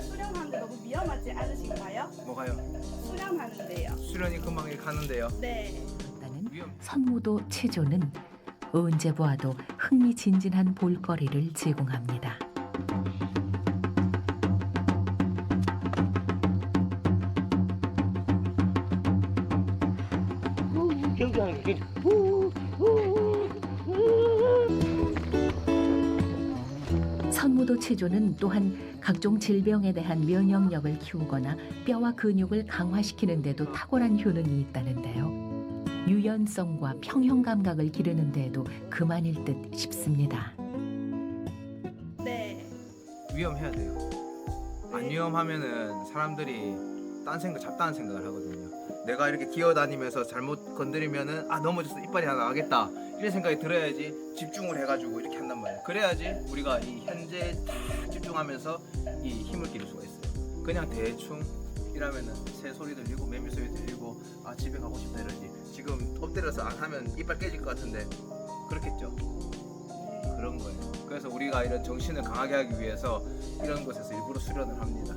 수련하는데 너무 위험하지 않으신가요? 뭐가요? 수련하는데요. 수련이 금방 일 가는데요. 네. 위험. 선무도 체조는 언제 보아도 흥미진진한 볼거리를 제공합니다. 경주하는 게 선무도 체조는 또한 각종 질병에 대한 면역력을 키우거나 뼈와 근육을 강화시키는 데도 탁월한 효능이 있다는데요. 유연성과 평형 감각을 기르는 데에도 그만일 듯 싶습니다. 네. 위험해야 돼요. 안 네. 위험하면은 사람들이 딴 생각, 잡다한 생각을 하거든요. 내가 이렇게 기어다니면서 잘못 건드리면은 아 넘어져서 이빨이 하나 나가겠다 이런 생각이 들어야지 집중을 해가지고 이렇게 한단 말이에요. 그래야지 우리가 이 현재 딱 집중하면서 이 힘을 기를 수가 있어요. 그냥 대충 이러면은 새 소리 들리고 매미 소리 들리고 아 집에 가고 싶다 이러지. 지금 엎드려서 안 하면 이빨 깨질 것 같은데 그렇겠죠. 그런 거예요. 그래서 우리가 이런 정신을 강하게 하기 위해서 이런 곳에서 일부러 수련을 합니다.